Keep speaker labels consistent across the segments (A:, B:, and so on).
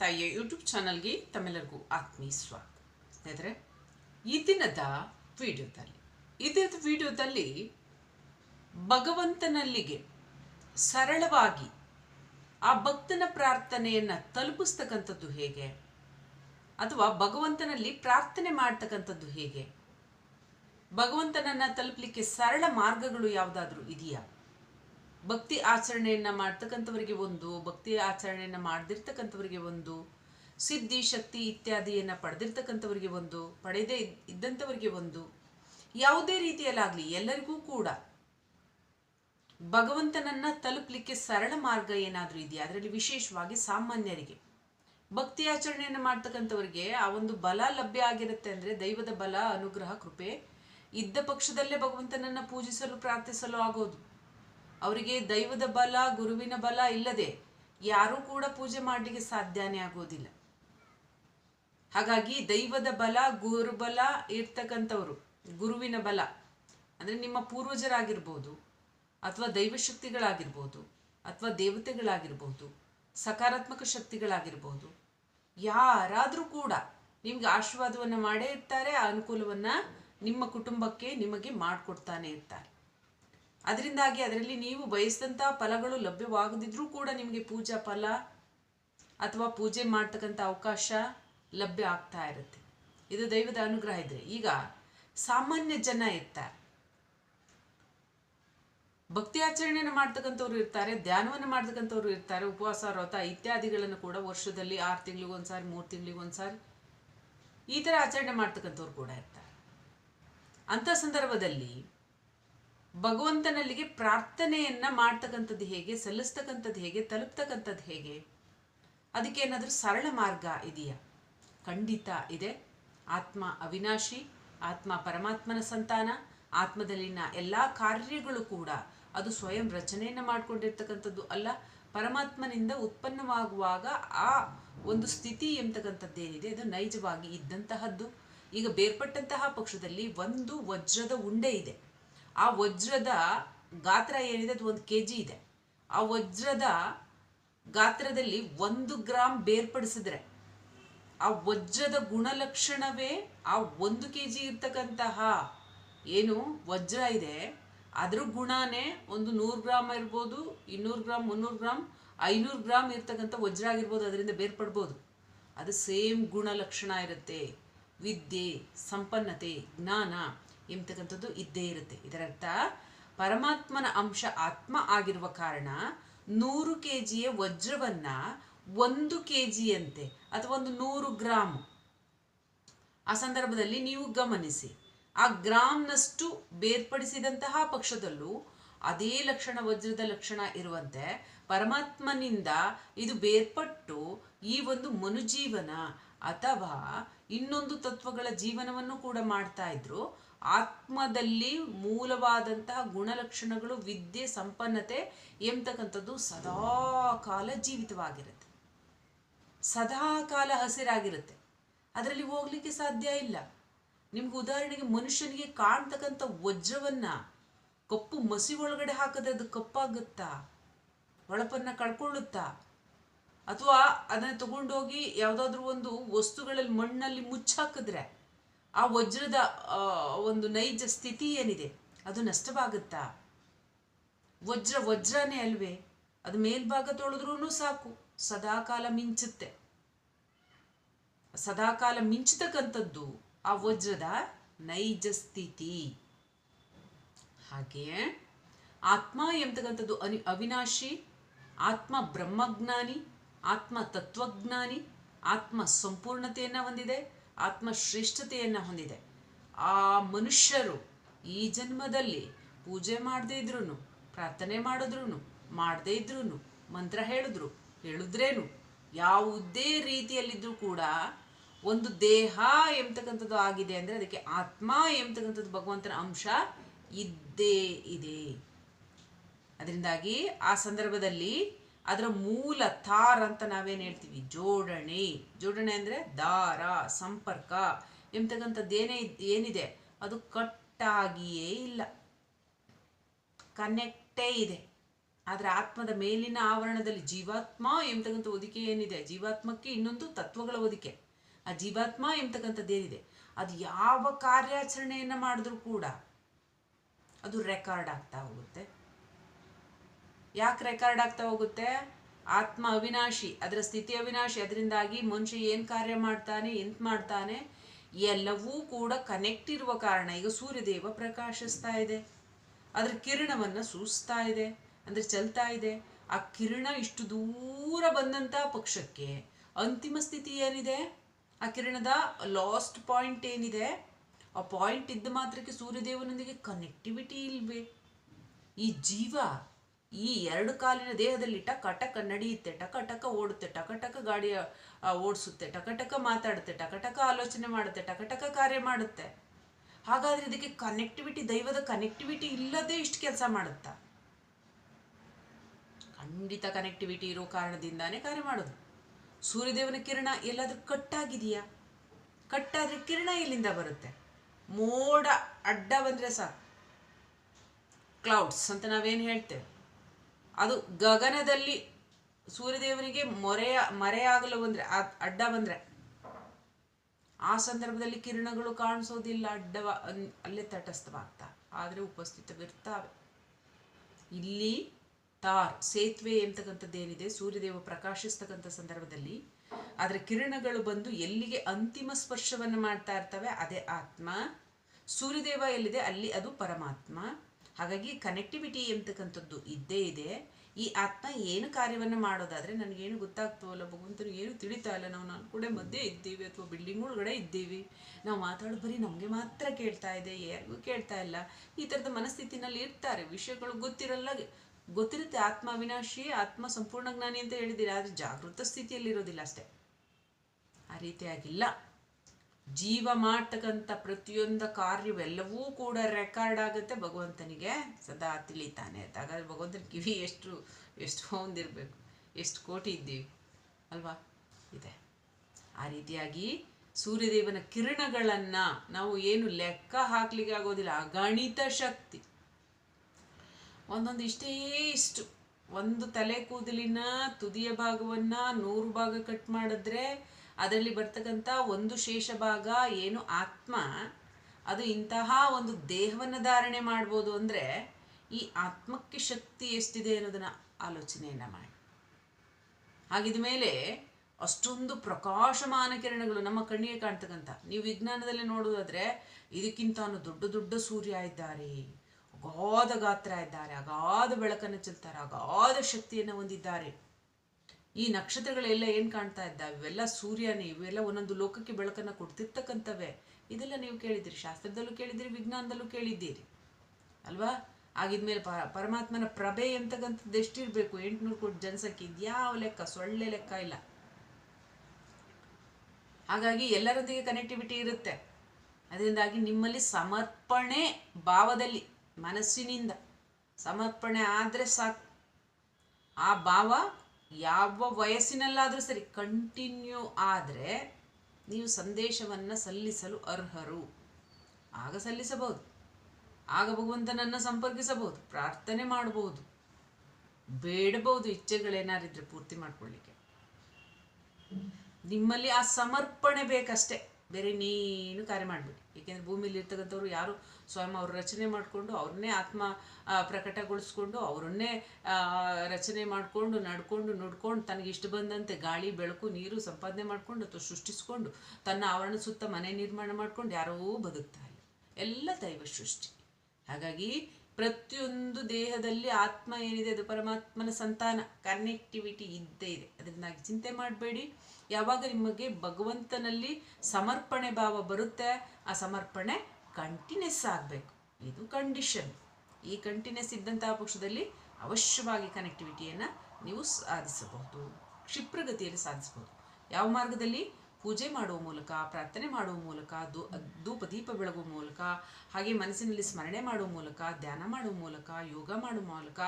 A: ತಾಯಿಯ ಯೂಟ್ಯೂಬ್ ಚಾನಲ್ಗೆ ತಮ್ಮೆಲ್ಲರಿಗೂ ಆತ್ಮೀಯ ಸ್ವಾಗತ. ಸ್ನೇಹಿತರೆ, ಈ ದಿನದ ವಿಡಿಯೋದಲ್ಲಿ, ಈ ದಿನದ ವಿಡಿಯೋದಲ್ಲಿ ಭಗವಂತನಲ್ಲಿಗೆ ಸರಳವಾಗಿ ಆ ಭಕ್ತನ ಪ್ರಾರ್ಥನೆಯನ್ನು ತಲುಪಿಸ್ತಕ್ಕಂಥದ್ದು ಹೇಗೆ? ಅಥವಾ ಭಗವಂತನಲ್ಲಿ ಪ್ರಾರ್ಥನೆ ಮಾಡ್ತಕ್ಕಂಥದ್ದು ಹೇಗೆ? ಭಗವಂತನನ್ನು ತಲುಪಲಿಕ್ಕೆ ಸರಳ ಮಾರ್ಗಗಳು ಯಾವುದಾದ್ರೂ ಇದೆಯಾ? ಭಕ್ತಿ ಆಚರಣೆಯನ್ನು ಮಾಡ್ತಕ್ಕಂಥವರಿಗೆ ಒಂದು, ಭಕ್ತಿ ಆಚರಣೆಯನ್ನು ಮಾಡದಿರ್ತಕ್ಕಂಥವರಿಗೆ ಒಂದು, ಸಿದ್ಧಿ, ಶಕ್ತಿ ಇತ್ಯಾದಿಯನ್ನು ಪಡೆದಿರ್ತಕ್ಕಂಥವರಿಗೆ ಒಂದು, ಪಡೆದೇ ಇದ್- ಇದ್ದಂಥವರಿಗೆ ಒಂದು, ಯಾವುದೇ ರೀತಿಯಲ್ಲಾಗಲಿ ಎಲ್ಲರಿಗೂ ಕೂಡ ಭಗವಂತನನ್ನು ತಲುಪಲಿಕ್ಕೆ ಸರಳ ಮಾರ್ಗ ಏನಾದರೂ ಇದೆಯಾ? ಅದರಲ್ಲಿ ವಿಶೇಷವಾಗಿ ಸಾಮಾನ್ಯರಿಗೆ. ಭಕ್ತಿ ಆಚರಣೆಯನ್ನು ಮಾಡ್ತಕ್ಕಂಥವ್ರಿಗೆ ಆ ಒಂದು ಬಲ ಲಭ್ಯ ಆಗಿರುತ್ತೆ ಅಂದರೆ ದೈವದ ಬಲ, ಅನುಗ್ರಹ, ಕೃಪೆ ಇದ್ದ ಪಕ್ಷದಲ್ಲೇ ಭಗವಂತನನ್ನು ಪೂಜಿಸಲು, ಪ್ರಾರ್ಥಿಸಲು ಆಗೋದು. ಅವರಿಗೆ ದೈವದ ಬಲ, ಗುರುವಿನ ಬಲ ಇಲ್ಲದೆ ಯಾರೂ ಕೂಡ ಪೂಜೆ ಮಾಡಲಿಕ್ಕೆ ಸಾಧ್ಯನೇ ಆಗೋದಿಲ್ಲ. ಹಾಗಾಗಿ ದೈವದ ಬಲ, ಗುರುಬಲ ಇರ್ತಕ್ಕಂಥವ್ರು, ಗುರುವಿನ ಬಲ, ಅಂದರೆ ನಿಮ್ಮ ಪೂರ್ವಜರಾಗಿರ್ಬೋದು ಅಥವಾ ದೈವಶಕ್ತಿಗಳಾಗಿರ್ಬೋದು ಅಥವಾ ದೇವತೆಗಳಾಗಿರ್ಬೋದು, ಸಕಾರಾತ್ಮಕ ಶಕ್ತಿಗಳಾಗಿರ್ಬೋದು, ಯಾರಾದರೂ ಕೂಡ ನಿಮ್ಗೆ ಆಶೀರ್ವಾದವನ್ನು ಮಾಡೇ ಇರ್ತಾರೆ, ಆ ಅನುಕೂಲವನ್ನು ನಿಮ್ಮ ಕುಟುಂಬಕ್ಕೆ ನಿಮಗೆ ಮಾಡಿಕೊಡ್ತಾನೆ ಇರ್ತಾರೆ. ಅದರಿಂದಾಗಿ ಅದರಲ್ಲಿ ನೀವು ಬಯಸಿದಂಥ ಫಲಗಳು ಲಭ್ಯವಾಗದಿದ್ರೂ ಕೂಡ ನಿಮಗೆ ಪೂಜಾ ಫಲ ಅಥವಾ ಪೂಜೆ ಮಾಡ್ತಕ್ಕಂಥ ಅವಕಾಶ ಲಭ್ಯ ಆಗ್ತಾ ಇರುತ್ತೆ. ಇದು ದೈವದ ಅನುಗ್ರಹ ಇದ್ರೆ. ಈಗ ಸಾಮಾನ್ಯ ಜನ ಇರ್ತಾರೆ. ಭಕ್ತಿ ಆಚರಣೆಯನ್ನು ಮಾಡ್ತಕ್ಕಂಥವ್ರು ಇರ್ತಾರೆ, ಧ್ಯಾನವನ್ನು ಮಾಡ್ತಕ್ಕಂಥವ್ರು ಇರ್ತಾರೆ, ಉಪವಾಸ, ವ್ರತ ಇತ್ಯಾದಿಗಳನ್ನು ಕೂಡ ವರ್ಷದಲ್ಲಿ ಆರು ತಿಂಗಳಿಗೆ ಒಂದ್ಸಾರಿ, ಮೂರು ತಿಂಗಳಿಗೆ ಒಂದ್ಸಾರಿ ಈ ಥರ ಆಚರಣೆ ಮಾಡ್ತಕ್ಕಂಥವ್ರು ಕೂಡ ಇರ್ತಾರೆ. ಅಂಥ ಸಂದರ್ಭದಲ್ಲಿ ಭಗವಂತನಲ್ಲಿಗೆ ಪ್ರಾರ್ಥನೆಯನ್ನ ಮಾಡ್ತಕ್ಕಂಥದ್ದು ಹೇಗೆ, ಸಲ್ಲಿಸ್ತಕ್ಕಂಥದ್ದು ಹೇಗೆ, ತಲುಪ್ತಕ್ಕಂಥದ್ದು ಹೇಗೆ? ಅದಕ್ಕೆ ಏನಾದರೂ ಸರಳ ಮಾರ್ಗ ಇದೆಯಾ? ಖಂಡಿತ ಇದೆ. ಆತ್ಮ ಅವಿನಾಶಿ, ಆತ್ಮ ಪರಮಾತ್ಮನ ಸಂತಾನ, ಆತ್ಮದಲ್ಲಿನ ಎಲ್ಲ ಕಾರ್ಯಗಳು ಕೂಡ ಅದು ಸ್ವಯಂ ರಚನೆಯನ್ನು ಮಾಡಿಕೊಂಡಿರ್ತಕ್ಕಂಥದ್ದು ಅಲ್ಲ, ಪರಮಾತ್ಮನಿಂದ ಉತ್ಪನ್ನವಾಗುವಾಗ ಆ ಒಂದು ಸ್ಥಿತಿ ಎಂಬತಕ್ಕಂಥದ್ದೇನಿದೆ, ಅದು ನೈಜವಾಗಿ ಇದ್ದಂತಹದ್ದು. ಈಗ ಬೇರ್ಪಟ್ಟಂತಹ ಪಕ್ಷದಲ್ಲಿ ಒಂದು ವಜ್ರದ ಉಂಡೆ ಇದೆ. ಆ ವಜ್ರದ ಗಾತ್ರ ಏನಿದೆ? ಅದು ಒಂದು ಕೆ ಜಿ ಇದೆ. ಆ ವಜ್ರದ ಗಾತ್ರದಲ್ಲಿ ಒಂದು ಗ್ರಾಮ್ ಬೇರ್ಪಡಿಸಿದ್ರೆ ಆ ವಜ್ರದ ಗುಣಲಕ್ಷಣವೇ ಆ ಒಂದು ಕೆ ಜಿ ಇರ್ತಕ್ಕಂತಹ ಏನು ವಜ್ರ ಇದೆ. ಅದ್ರ ಗುಣನೇ ಒಂದು ನೂರು ಗ್ರಾಮ್ ಇರ್ಬೋದು, ಇನ್ನೂರು ಗ್ರಾಮ್ ಮುನ್ನೂರು ಗ್ರಾಮ್ ಐನೂರು ಗ್ರಾಮ್ ಇರ್ತಕ್ಕಂಥ ವಜ್ರ ಆಗಿರ್ಬೋದು, ಅದರಿಂದ ಬೇರ್ಪಡ್ಬೋದು. ಅದು ಸೇಮ್ ಗುಣಲಕ್ಷಣ ಇರುತ್ತೆ. ವಿದ್ಯೆ, ಸಂಪನ್ನತೆ, ಜ್ಞಾನ ಎಂಬತಕ್ಕಂಥದ್ದು ಇದ್ದೇ ಇರುತ್ತೆ. ಇದರರ್ಥ ಪರಮಾತ್ಮನ ಅಂಶ ಆತ್ಮ ಆಗಿರುವ ಕಾರಣ ನೂರು ಕೆ ಜಿಯ ವಜ್ರವನ್ನ ಒಂದು ಕೆ ಜಿಯಂತೆ ಅಥವಾ ಒಂದು ನೂರು ಗ್ರಾಮ್ ಆ ಸಂದರ್ಭದಲ್ಲಿ ನೀವು ಗಮನಿಸಿ, ಆ ಗ್ರಾಮ್ನಷ್ಟು ಬೇರ್ಪಡಿಸಿದಂತಹ ಪಕ್ಷದಲ್ಲೂ ಅದೇ ಲಕ್ಷಣ ವಜ್ರದ ಲಕ್ಷಣ ಇರುವಂತೆ ಪರಮಾತ್ಮನಿಂದ ಇದು ಬೇರ್ಪಟ್ಟು ಈ ಒಂದು ಮನುಜೀವನ ಅಥವಾ ಇನ್ನೊಂದು ತತ್ವಗಳ ಜೀವನವನ್ನು ಕೂಡ ಮಾಡ್ತಾ ಇದ್ರು. ಆತ್ಮದಲ್ಲಿ ಮೂಲವಾದಂತಹ ಗುಣಲಕ್ಷಣಗಳು, ವಿದ್ಯೆ, ಸಂಪನ್ನತೆ ಎಂಬತಕ್ಕಂಥದ್ದು ಸದಾ ಕಾಲ ಜೀವಿತವಾಗಿರುತ್ತೆ. ಸದಾ ಕಾಲ ಹಸಿರಾಗಿರುತ್ತೆ. ಅದರಲ್ಲಿ ಹೋಗ್ಲಿಕ್ಕೆ ಸಾಧ್ಯ ಇಲ್ಲ. ನಿಮ್ಗೆ ಉದಾಹರಣೆಗೆ ಮನುಷ್ಯನಿಗೆ ಕಾಣ್ತಕ್ಕಂಥ ವಜ್ರವನ್ನ ಕಪ್ಪು ಮಸಿ ಒಳಗಡೆ ಹಾಕಿದ್ರೆ ಅದು ಕಪ್ಪಾಗುತ್ತಾ? ಹೊಳಪನ್ನ ಕಳ್ಕೊಳ್ಳುತ್ತಾ? ಅಥವಾ ಅದನ್ನು ತಗೊಂಡೋಗಿ ಯಾವುದಾದ್ರೂ ಒಂದು ವಸ್ತುಗಳಲ್ಲಿ ಮಣ್ಣಲ್ಲಿ ಮುಚ್ಚಾಕಿದ್ರೆ ಆ ವಜ್ರದ ಒಂದು ನೈಜ ಸ್ಥಿತಿ ಏನಿದೆ? ಅದು ನಷ್ಟವಾಗುತ್ತಾ? ವಜ್ರ ವಜ್ರನೇ ಅಲ್ವೇ? ಅದು ಮೇಲ್ಭಾಗ ತೊಳೆದ್ರೂ ಸಾಕು. ಸದಾಕಾಲ ಮಿಂಚುತ್ತೆ. ಸದಾಕಾಲ ಮಿಂಚತಕ್ಕಂಥದ್ದು ಆ ವಜ್ರದ ನೈಜ ಸ್ಥಿತಿ. ಹಾಗೆ ಆತ್ಮ ಎಂಬತಕ್ಕಂಥದ್ದು ಅನಿ, ಅವಿನಾಶಿ, ಆತ್ಮ ಬ್ರಹ್ಮಜ್ಞಾನಿ, ಆತ್ಮ ತತ್ವಜ್ಞಾನಿ, ಆತ್ಮ ಸಂಪೂರ್ಣತೆಯನ್ನು ಹೊಂದಿದೆ. ಆತ್ಮ ಶ್ರೇಷ್ಠತೆಯನ್ನು ಹೊಂದಿದೆ. ಆ ಮನುಷ್ಯರು ಈ ಜನ್ಮದಲ್ಲಿ ಪೂಜೆ ಮಾಡದೇ ಇದ್ರೂ ಪ್ರಾರ್ಥನೆ ಮಾಡಿದ್ರು ಮಾಡದೇ ಇದ್ರೂ ಮಂತ್ರ ಹೇಳಿದ್ರು, ಹೇಳಿದ್ರೇನು, ಯಾವುದೇ ರೀತಿಯಲ್ಲಿದ್ದರೂ ಕೂಡ ಒಂದು ದೇಹ ಎಂಬತಕ್ಕಂಥದ್ದು ಆಗಿದೆ ಅಂದರೆ ಅದಕ್ಕೆ ಆತ್ಮ ಎಂಬತಕ್ಕಂಥದ್ದು ಭಗವಂತನ ಅಂಶ ಇದ್ದೇ ಇದೆ. ಅದರಿಂದಾಗಿ ಆ ಸಂದರ್ಭದಲ್ಲಿ ಅದರ ಮೂಲ ತಾರ್ ಅಂತ ನಾವೇನು ಹೇಳ್ತೀವಿ? ಜೋಡಣೆ. ಜೋಡಣೆ ಅಂದರೆ ದಾರ, ಸಂಪರ್ಕ. ಎಂಬತಕ್ಕಂಥದ್ದು ಏನೇ ಏನಿದೆ? ಅದು ಕಟ್ಟಾಗಿಯೇ ಇಲ್ಲ. ಕನೆಕ್ಟೇ ಇದೆ. ಆದರೆ ಆತ್ಮದ ಮೇಲಿನ ಆವರಣದಲ್ಲಿ ಜೀವಾತ್ಮ ಎಂಬತಕ್ಕಂಥ ಹೊದಿಕೆ ಏನಿದೆ? ಜೀವಾತ್ಮಕ್ಕೆ ಇನ್ನೊಂದು ತತ್ವಗಳ ಹೊದಿಕೆ. ಆ ಜೀವಾತ್ಮ ಎಂಬತಕ್ಕಂಥದ್ದೇನಿದೆ ಅದು ಯಾವ ಕಾರ್ಯಾಚರಣೆಯನ್ನು ಮಾಡಿದ್ರೂ ಕೂಡ ಅದು ರೆಕಾರ್ಡ್ ಆಗ್ತಾ ಹೋಗುತ್ತೆ. ಯಾಕೆ ರೆಕಾರ್ಡ್ ಆಗ್ತಾ ಹೋಗುತ್ತೆ? ಆತ್ಮ ಅವಿನಾಶಿ, ಅದರ ಸ್ಥಿತಿ ಅವಿನಾಶಿ, ಅದರಿಂದಾಗಿ ಮನುಷ್ಯ ಏನು ಕಾರ್ಯ ಮಾಡ್ತಾನೆ, ಎಂತ ಮಾಡ್ತಾನೆ, ಎಲ್ಲವೂ ಕೂಡ ಕನೆಕ್ಟ್ ಇರುವ ಕಾರಣ ಈಗ ಸೂರ್ಯದೇವ ಪ್ರಕಾಶಿಸ್ತಾ ಇದೆ. ಅದರ ಕಿರಣವನ್ನು ಸೂಸ್ತಾ ಇದೆ, ಅಂದರೆ ಚಲ್ತಾ ಇದೆ. ಆ ಕಿರಣ ಇಷ್ಟು ದೂರ ಬಂದಂಥ ಪಕ್ಷಕ್ಕೆ ಅಂತಿಮ ಸ್ಥಿತಿ ಏನಿದೆ? ಆ ಕಿರಣದ ಲಾಸ್ಟ್ ಪಾಯಿಂಟ್ ಏನಿದೆ? ಆ ಪಾಯಿಂಟ್ ಇದ್ದ ಮಾತ್ರಕ್ಕೆ ಸೂರ್ಯದೇವನೊಂದಿಗೆ ಕನೆಕ್ಟಿವಿಟಿ ಇಲ್ವೇ? ಈ ಜೀವ ಈ ಎರಡು ಕಾಲಿನ ದೇಹದಲ್ಲಿ ಟಕ ಟಕ ನಡೆಯುತ್ತೆ ಟಕ ಟಕ ಓಡುತ್ತೆ ಟಕ ಟಕ ಗಾಡಿ ಓಡಿಸುತ್ತೆ ಟಕ ಟಕ ಮಾತಾಡುತ್ತೆ ಟಕ ಟಕ ಆಲೋಚನೆ ಮಾಡುತ್ತೆ ಟಕ ಟಕ ಕಾರ್ಯ ಮಾಡುತ್ತೆ. ಹಾಗಾದ್ರೆ ಇದಕ್ಕೆ ಕನೆಕ್ಟಿವಿಟಿ ದೈವದ ಕನೆಕ್ಟಿವಿಟಿ ಇಲ್ಲದೆ ಇಷ್ಟು ಕೆಲಸ ಮಾಡುತ್ತಾ? ಖಂಡಿತ ಕನೆಕ್ಟಿವಿಟಿ ಇರೋ ಕಾರಣದಿಂದಾನೇ ಕಾರ್ಯ ಮಾಡೋದು. ಸೂರ್ಯದೇವನ ಕಿರಣ ಎಲ್ಲಾದರೂ ಕಟ್ಟಾಗಿದೆಯಾ? ಕಟ್ಟಾದ್ರೆ ಕಿರಣ ಎಲ್ಲಿಂದ ಬರುತ್ತೆ? ಮೋಡ ಅಡ್ಡ ಬಂದರೆ ಸಾಕು. ಕ್ಲೌಡ್ಸ್ ಅಂತ ನಾವೇನು ಹೇಳ್ತೇವೆ? ಅದು ಗಗನದಲ್ಲಿ ಸೂರ್ಯದೇವನಿಗೆ ಮೊರೆಯ ಮರೆಯಾಗಲು ಬಂದರೆ ಅಡ್ಡ ಬಂದರೆ, ಆ ಸಂದರ್ಭದಲ್ಲಿ ಕಿರಣಗಳು ಕಾಣಿಸೋದಿಲ್ಲ, ಅಡ್ಡವ, ಅಲ್ಲೇ ತಟಸ್ಥವಾಗ್ತಾ. ಆದರೆ ಉಪಸ್ಥಿತವಿರ್ತಾವೆ. ಇಲ್ಲಿ ತಾರ್, ಸೇತುವೆ ಎಂಬತಕ್ಕಂಥದ್ದೇನಿದೆ ಸೂರ್ಯದೇವ ಪ್ರಕಾಶಿಸ್ತಕ್ಕಂಥ ಸಂದರ್ಭದಲ್ಲಿ, ಆದರೆ ಕಿರಣಗಳು ಬಂದು ಎಲ್ಲಿಗೆ ಅಂತಿಮ ಸ್ಪರ್ಶವನ್ನು ಮಾಡ್ತಾ ಇರ್ತವೆ, ಅದೇ ಆತ್ಮ. ಸೂರ್ಯದೇವ ಎಲ್ಲಿದೆ, ಅಲ್ಲಿ ಅದು ಪರಮಾತ್ಮ. ಹಾಗಾಗಿ ಕನೆಕ್ಟಿವಿಟಿ ಎಂಬತಕ್ಕಂಥದ್ದು ಇದ್ದೇ ಇದೆ. ಈ ಆತ್ಮ ಏನು ಕಾರ್ಯವನ್ನು ಮಾಡೋದಾದರೆ ನನಗೇನು ಗೊತ್ತಾಗ್ತವಲ್ಲ ಭಗವಂತನು ಏನು ತಿಳಿತಾ ಇಲ್ಲ. ನಾವು ನಾನು ಕೂಡ ಮಧ್ಯೆ ಇದ್ದೀವಿ ಅಥವಾ ಬಿಲ್ಡಿಂಗ್ ಒಳಗಡೆ ಇದ್ದೀವಿ. ನಾವು ಮಾತಾಡೋ ಬರೀ ನಮಗೆ ಮಾತ್ರ ಕೇಳ್ತಾ ಇದೆ, ಯಾರಿಗೂ ಕೇಳ್ತಾ ಇಲ್ಲ. ಈ ಥರದ ಮನಸ್ಥಿತಿನಲ್ಲಿ ಇರ್ತಾರೆ. ವಿಷಯಗಳು ಗೊತ್ತಿರಲ್ಲ, ಗೊತ್ತಿರುತ್ತೆ. ಆತ್ಮ ವಿನಾಶಿ ಆತ್ಮ ಸಂಪೂರ್ಣ ಜ್ಞಾನಿ ಅಂತ ಹೇಳಿದ್ದೀರಿ. ಆದರೆ ಜಾಗೃತ ಸ್ಥಿತಿಯಲ್ಲಿ ಇರೋದಿಲ್ಲ ಅಷ್ಟೇ. ಆ ರೀತಿಯಾಗಿಲ್ಲ ಜೀವ ಮಾಡ್ತಕ್ಕಂಥ ಪ್ರತಿಯೊಂದು ಕಾರ್ಯವೆಲ್ಲವೂ ಕೂಡ ರೆಕಾರ್ಡ್ ಆಗುತ್ತೆ. ಭಗವಂತನಿಗೆ ಸದಾ ತಿಳಿತಾನೆ. ಅಂತ ಹಾಗಾದ್ರೆ ಭಗವಂತನ ಕಿವಿ ಎಷ್ಟು ಎಷ್ಟು ಹೊಂದಿರಬೇಕು ಎಷ್ಟು ಕೋಟಿ ಇದ್ದೀವಿ. ಅಲ್ವಾ? ಇದೆ. ಆ ರೀತಿಯಾಗಿ ಸೂರ್ಯದೇವನ ಕಿರಣಗಳನ್ನು ನಾವು ಏನು ಲೆಕ್ಕ ಹಾಕ್ಲಿಕ್ಕೆ ಆಗೋದಿಲ್ಲ. ಅಗಣಿತ ಶಕ್ತಿ. ಒಂದೊಂದು ಇಷ್ಟೇ ಇಷ್ಟು. ಒಂದು ತಲೆ ಕೂದಲಿನ ತುದಿಯ ಭಾಗವನ್ನು ನೂರು ಭಾಗ ಕಟ್ ಮಾಡಿದ್ರೆ ಅದರಲ್ಲಿ ಬರ್ತಕ್ಕಂಥ ಒಂದು ಶೇಷ ಭಾಗ ಏನು ಆತ್ಮ, ಅದು ಇಂತಹ ಒಂದು ದೇಹವನ್ನು ಧಾರಣೆ ಮಾಡ್ಬೋದು ಅಂದರೆ ಈ ಆತ್ಮಕ್ಕೆ ಶಕ್ತಿ ಎಷ್ಟಿದೆ ಅನ್ನೋದನ್ನು ಆಲೋಚನೆಯನ್ನು ಮಾಡಿ. ಹಾಗಿದ ಮೇಲೆ ಅಷ್ಟೊಂದು ಪ್ರಕಾಶಮಾನ ಕಿರಣಗಳು ನಮ್ಮ ಕಣ್ಣಿಗೆ ಕಾಣ್ತಕ್ಕಂಥ. ನೀವು ವಿಜ್ಞಾನದಲ್ಲಿ ನೋಡೋದಾದ್ರೆ ಇದಕ್ಕಿಂತ ದೊಡ್ಡ ದೊಡ್ಡ ಸೂರ್ಯ ಇದ್ದಾರೆ, ಅಗಾಧ ಗಾತ್ರ ಇದ್ದಾರೆ, ಅಗಾಧ ಬೆಳಕನ್ನು ಚೆಲ್ತಾರೆ, ಅಗಾಧ ಶಕ್ತಿಯನ್ನು ಹೊಂದಿದ್ದಾರೆ. ಈ ನಕ್ಷತ್ರಗಳೆಲ್ಲ ಏನು ಕಾಣ್ತಾ ಇದ್ದಾವೆ? ಇವೆಲ್ಲ ಸೂರ್ಯನೇ, ಇವೆಲ್ಲ ಒಂದೊಂದು ಲೋಕಕ್ಕೆ ಬೆಳಕನ್ನು ಕೊಡ್ತಿರ್ತಕ್ಕಂಥವೇ. ಇದೆಲ್ಲ ನೀವು ಕೇಳಿದ್ದೀರಿ, ಶಾಸ್ತ್ರದಲ್ಲೂ ಕೇಳಿದ್ದೀರಿ, ವಿಜ್ಞಾನದಲ್ಲೂ ಕೇಳಿದ್ದೀರಿ. ಅಲ್ವಾ? ಆಗಿದ್ಮೇಲೆ ಪ, ಪರಮಾತ್ಮನ ಪ್ರಭೆ ಅಂತಕ್ಕಂಥದ್ದು ಎಷ್ಟಿರಬೇಕು? ಎಂಟುನೂರು ಕೋಟಿ ಜನಸಂಖ್ಯೆ ಇದ್ಯಾವ ಲೆಕ್ಕ? ಸೊಳ್ಳೆ ಲೆಕ್ಕ ಇಲ್ಲ. ಹಾಗಾಗಿ ಎಲ್ಲರೊಂದಿಗೆ ಕನೆಕ್ಟಿವಿಟಿ ಇರುತ್ತೆ. ಅದರಿಂದಾಗಿ ನಿಮ್ಮಲ್ಲಿ ಸಮರ್ಪಣೆ ಭಾವದಲ್ಲಿ, ಮನಸ್ಸಿನಿಂದ ಸಮರ್ಪಣೆ ಆದರೆ ಸಾಕು. ಆ ಭಾವ ಯಾವ ವಯಸ್ಸಿನಲ್ಲಾದರೂ ಸರಿ ಕಂಟಿನ್ಯೂ ಆದರೆ ನೀವು ಸಂದೇಶವನ್ನು ಸಲ್ಲಿಸಲು ಅರ್ಹರು. ಆಗ ಸಲ್ಲಿಸಬಹುದು. ಆಗ ಭಗವಂತನನ್ನು ಸಂಪರ್ಕಿಸಬಹುದು, ಪ್ರಾರ್ಥನೆ ಮಾಡಬಹುದು. ಬೇಡಬಹುದು ಇಚ್ಛೆಗಳೇನಾರಿದ್ರೆ ಪೂರ್ತಿ ಮಾಡ್ಕೊಳ್ಳಿಕ್ಕೆ. ನಿಮ್ಮಲ್ಲಿ ಆ ಸಮರ್ಪಣೆ ಬೇಕಷ್ಟೇ. ಬೇರೆ ನೀನು ಕಾರ್ಯ ಮಾಡಬೇಡಿ. ಏಕೆಂದರೆ ಭೂಮಿಯಲ್ಲಿ ಇರ್ತಕ್ಕಂಥವ್ರು ಯಾರು ಸ್ವಯಂ ಅವರು ರಚನೆ ಮಾಡಿಕೊಂಡು ಅವ್ರನ್ನೇ ಆತ್ಮ ಪ್ರಕಟಗೊಳಿಸ್ಕೊಂಡು ಅವರನ್ನೇ ರಚನೆ ಮಾಡಿಕೊಂಡು, ನಡ್ಕೊಂಡು, ನುಡ್ಕೊಂಡು ತನಗೆ ಇಷ್ಟ ಬಂದಂತೆ ಗಾಳಿ, ಬೆಳಕು, ನೀರು ಸಂಪಾದನೆ ಮಾಡಿಕೊಂಡು ಅಥವಾ ಸೃಷ್ಟಿಸ್ಕೊಂಡು ತನ್ನ ಆವರಣ ಸುತ್ತ ಮನೆ ನಿರ್ಮಾಣ ಮಾಡ್ಕೊಂಡು ಯಾರೋ ಇಲ್ಲ ಎಲ್ಲ ದೈವ ಸೃಷ್ಟಿ. ಹಾಗಾಗಿ ಪ್ರತಿಯೊಂದು ದೇಹದಲ್ಲಿ ಆತ್ಮ ಏನಿದೆ ಅದು ಪರಮಾತ್ಮನ ಸಂತಾನ. ಕನೆಕ್ಟಿವಿಟಿ ಇದ್ದೇ ಇದೆ. ಅದರಿಂದಾಗಿ ಚಿಂತೆ ಮಾಡಬೇಡಿ. ಯಾವಾಗ ನಿಮಗೆ ಭಗವಂತನಲ್ಲಿ ಸಮರ್ಪಣೆ ಭಾವ ಬರುತ್ತೆ, ಆ ಸಮರ್ಪಣೆ ಕಂಟಿನ್ಯೂಸ್ ಆಗಬೇಕು. ಇದು ಕಂಡೀಷನ್ ಈ ಕಂಟಿನ್ಯೂಸ್ ಇದ್ದಂತಹ ಪಕ್ಷದಲ್ಲಿ ಅವಶ್ಯವಾಗಿ ಕನೆಕ್ಟಿವಿಟಿಯನ್ನು ನೀವು ಸಾಧಿಸಬಹುದು. ಕ್ಷಿಪ್ರಗತಿಯಲ್ಲಿ ಸಾಧಿಸಬಹುದು. ಯಾವ ಮಾರ್ಗದಲ್ಲಿ? ಪೂಜೆ ಮಾಡುವ ಮೂಲಕ, ಪ್ರಾರ್ಥನೆ ಮಾಡುವ ಮೂಲಕ ದೂ ಧೂಪ ದೀಪ ಬೆಳಗುವ ಮೂಲಕ, ಹಾಗೆ ಮನಸ್ಸಿನಲ್ಲಿ ಸ್ಮರಣೆ ಮಾಡುವ ಮೂಲಕ, ಧ್ಯಾನ ಮಾಡುವ ಮೂಲಕ, ಯೋಗ ಮಾಡುವ ಮೂಲಕ,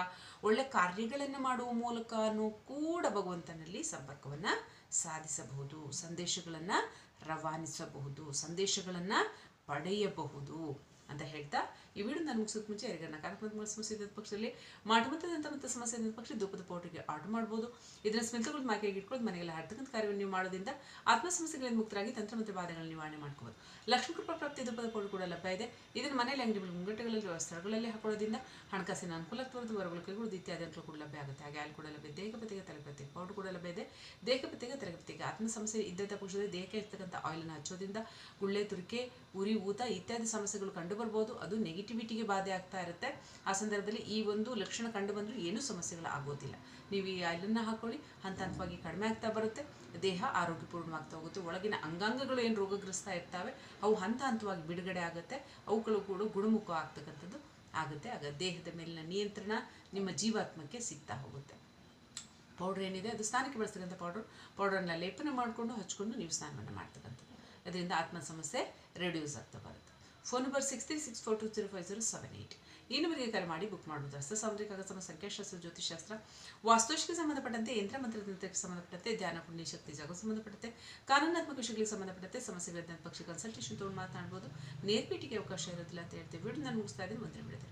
A: ಒಳ್ಳೆ ಕಾರ್ಯಗಳನ್ನು ಮಾಡುವ ಮೂಲಕನೂ ಕೂಡ ಭಗವಂತನಲ್ಲಿ ಸಂಪರ್ಕವನ್ನು ಸಾಧಿಸಬಹುದು. ಸಂದೇಶಗಳನ್ನು ರವಾನಿಸಬಹುದು. ಸಂದೇಶಗಳನ್ನು ಪಡೆಯಬಹುದು. ಅಂತ ಹೇಳ್ತಾ, ಈ ವಿಡಿಯೋ ನಾನು ಮುಗಿಸೋಕೆ ಮುಂಚೆ ಯಾರಿಗಾರ ಕಾರ್ಯಕ್ರಮದ ಸಮಸ್ಯೆ ಇದ್ದ ಪಕ್ಷದಲ್ಲಿ ಮಾಡುವಂಥದ್ದಂಥ ಮತ್ತು ಸಮಸ್ಯೆ ಇದ್ದ ಪಕ್ಷ ಧೂಪದ ಪೌಡರ್ಗೆ ಆರ್ಡರ್ ಮಾಡ್ಬೋದು. ಇದನ್ನ ಸ್ಮಿತಗಳು ಮಾಕೆಗೆ ಇಟ್ಕೊಂಡು ಮನೆಯಲ್ಲಿ ಹರ್ತಕ್ಕಂಥ ಕಾರ್ಯವನ್ನು ನೀವು ಮಾಡೋದ್ರಿಂದ ಆತ್ಮ ಸಮಸ್ಯೆಗಳಿಂದ ಮುಕ್ತರಾಗಿ ತಂತ್ರ ಮತ್ತು ಬಾಧೆಗಳನ್ನು ನಿವಾರಣೆ ಮಾಡ್ಕೋಬೋದು. ಲಕ್ಷ್ಮೀ ಕೃಪಾ ಪ್ರಾಪ್ತಿ ಧೂಪದ ಪೌಡರ್ ಕೂಡ ಲಭ್ಯ ಇದೆ. ಇದನ್ನು ಮನೆಯಲ್ಲಿ ಅಂಗಡಿಗಳು ಮುಂಗಟ್ಟೆಗಳಲ್ಲಿ ಸ್ಥಳಗಳಲ್ಲಿ ಹಾಕೊಳ್ಳೋದ್ರಿಂದ ಹಣಕಾಸಿನ ಅನುಕೂಲ ತೋರಿದು ವರಗಳು ಕೈಗಳು ಇತ್ಯಾದಿ ಅನುಕೂಲ ಕೂಡ ಲಭ್ಯ ಆಗುತ್ತೆ. ಹಾಗೆ ಅಲ್ಲಿ ಕೂಡ ಲಭ್ಯ ದೇಹಪತಿಗೆ ತಲೆಪತಿ ಪೌಡರ್ ಕೂಡ ಲಭ್ಯ ಇದೆ. ದೇಹಪತಿಗೆ ತಲೆಪತಿಗೆ ಆತ್ಮ ಸಮಸ್ಯೆ ಇದ್ದಂಥ ಪಕ್ಷದಲ್ಲಿ ದೇಹಕ್ಕೆ ಇರ್ತಕ್ಕಂಥ ಆಯಿಲನ್ನು ಹಚ್ಚೋದ್ರಿಂದ ಗುಳ್ಳೆ, ತುರಿಕೆ, ಉರಿ, ಊತ ಇತ್ಯಾದಿ ಸಮಸ್ಯೆಗಳು ಕಂಡು ಬರ್ಬೋದು ಅದು ನೆಗೆಟಿವಿಟಿಗೆ ಬಾಧೆ ಆಗ್ತಾ ಇರುತ್ತೆ. ಆ ಸಂದರ್ಭದಲ್ಲಿ ಈ ಒಂದು ಲಕ್ಷಣ ಕಂಡು ಬಂದರೂ ಏನೂ ಸಮಸ್ಯೆಗಳು ಆಗೋದಿಲ್ಲ. ನೀವು ಈ ಆಯಿಲನ್ನು ಹಾಕೊಳ್ಳಿ ಹಂತ ಹಂತವಾಗಿ ಕಡಿಮೆ ಆಗ್ತಾ ಬರುತ್ತೆ. ದೇಹ ಆರೋಗ್ಯಪೂರ್ಣವಾಗ್ತಾ ಹೋಗುತ್ತೆ. ಒಳಗಿನ ಅಂಗಾಂಗಗಳು ಏನು ರೋಗಗ್ರಸ್ತ ಇರ್ತವೆ, ಅವು ಹಂತ ಹಂತವಾಗಿ ಬಿಡುಗಡೆ ಆಗುತ್ತೆ. ಅವುಗಳು ಕೂಡ ಗುಣಮುಖ ಆಗ್ತಕ್ಕಂಥದ್ದು ಆಗುತ್ತೆ. ಆಗ ದೇಹದ ಮೇಲಿನ ನಿಯಂತ್ರಣ ನಿಮ್ಮ ಜೀವಾತ್ಮಕ್ಕೆ ಸಿಗ್ತಾ ಹೋಗುತ್ತೆ. ಪೌಡ್ರ್ ಏನಿದೆ, ಅದು ಸ್ನಾನಕ್ಕೆ ಬಳಸ್ತಕ್ಕಂಥ ಪೌಡ್ರ್. ಪೌಡ್ರನ್ನ ಲೇಪನ ಮಾಡಿಕೊಂಡು, ಹಚ್ಕೊಂಡು ನೀವು ಸ್ನಾನವನ್ನು ಮಾಡ್ತಕ್ಕಂಥದ್ದು. ಅದರಿಂದ ಆತ್ಮ ಸಮಸ್ಯೆ ರೆಡ್ಯೂಸ್ ಆಗ್ತಾ phone number six three six four two five zero seven eight ಈ ನಂಬರಿಗೆ ಕರೆ ಮಾಡಿ ಬುಕ್ ಮಾಡ್ಬೋದು? ಅಷ್ಟೇ ಸಾಮಾಜಿಕ ಅಗತ್ಯ ಸಂಖ್ಯಾಶಾಸ್ತ್ರ ಜ್ಯೋತಿಷಾಸ್ತ್ರ ಸಂಬಂಧಪಟ್ಟಂತೆ, ಯಂತ್ರ ಮಂತ್ರತಂತ್ರಕ್ಕೆ ಸಂಬಂಧಪಟ್ಟಂತೆ, ಧ್ಯಾನ, ಪುಣ್ಯ, ಶಕ್ತಿ, ಜಾಗ ಸಂಬಂಧಪಟ್ಟಂತೆ, ಕಾನೂನಾತ್ಮಕ ವಿಷಯಗಳಿಗೆ ಸಂಬಂಧಪಟ್ಟಂತೆ, ಸಮಸ್ಯೆಗಳ ಪಕ್ಷಿ ಕನ್ಸಲ್ಟೇಷನ್ ತೊಗೊಂಡು ಮಾತನಾಡ್ಬೋದು. ನೇರ್ಪೀಟಿಗೆ ಅವಕಾಶ ಇರೋದಿಲ್ಲ ಅಂತ ಹೇಳ್ತೀವಿ. ಬಿಡು ನಾನು ಮುಗಿಸ್ತಾ ಇದ್ದೀನಿ. ಮುಂದಿನ ಬಿಡುತ್ತೆ